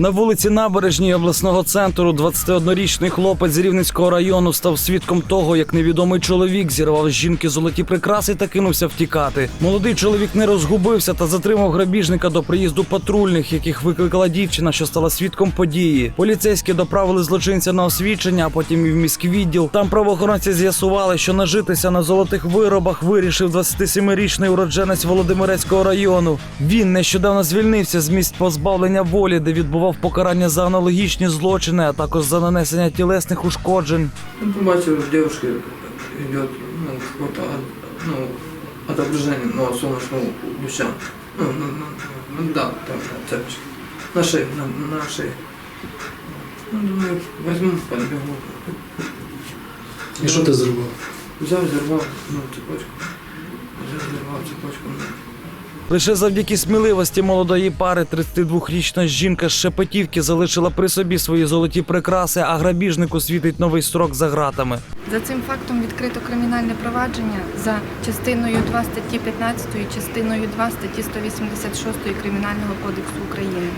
На вулиці Набережній обласного центру 21-річний хлопець з Рівненського району став свідком того, як невідомий чоловік зірвав з жінки золоті прикраси та кинувся втікати. Молодий чоловік не розгубився та затримав грабіжника до приїзду патрульних, яких викликала дівчина, що стала свідком події. Поліцейські доправили злочинця на освідчення, а потім і в міськвідділ. Там правоохоронці з'ясували, що нажитися на золотих виробах вирішив 27-річний уродженець Володимирецького району. Він нещодавно звільнився з місць позбавлення волі, де відбував покарання за аналогічні злочини, а також за нанесення тілесних ушкоджень. Ну, побачив, що девушка идет, ну, ну, отображение, ну, солнечного луча. Ну, ну, ну, ну, да, там, на цепочке. На шее, на, на шее. Ну, думаю, возьму, подбегу. І що ти зробив? Взяв, зірвав, ну, цепочку. Взяв, зірвав цепочку. Лише завдяки сміливості молодої пари 32-річна жінка з Шепетівки залишила при собі свої золоті прикраси, а грабіжнику світить новий строк за ґратами. За цим фактом відкрито кримінальне провадження за частиною 2 статті 15, частиною 2 статті 186 Кримінального кодексу України.